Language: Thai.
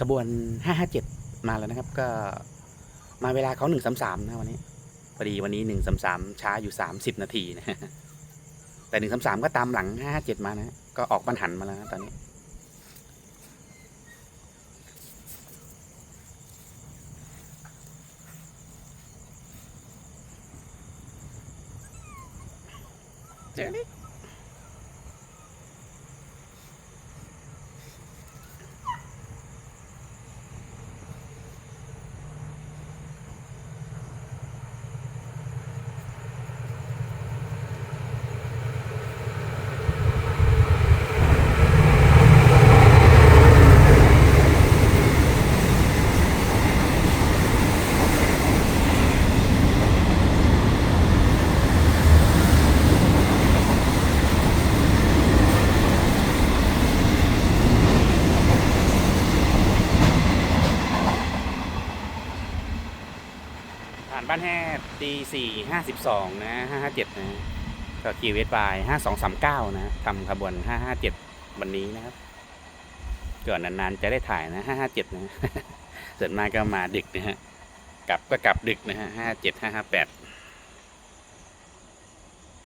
ขบวนห้าห้าเจ็ดมาแล้วนะครับ ก็มาเวลาเขาหนึ่งสามสามนะวันนี้พอดีวันนี้หนึ่งสามสามช้าอยู่สามสิบนาทีนะแต่หนึ่งสามสามก็ตามหลังห้าห้าเจ็ดมานะ ก็ออกบันหันมาแล้วนะตอนนี้เจอนี่ ผ่านบ้านแห่ตีสี่ห้าสิบสองนะห้าห้าเจ็ดนะก็กีเวสบายห้าสองสามเก้านะทำขบวนห้าห้าเจ็ดวันนี้นะครับก่อนนานๆจะได้ถ่ายนะห้าห้าเจ็ดนะส่วนมากก็มาดึกนะฮะกลับก็กลับดึกนะฮะห้าเจ็ดห้าห้าแปด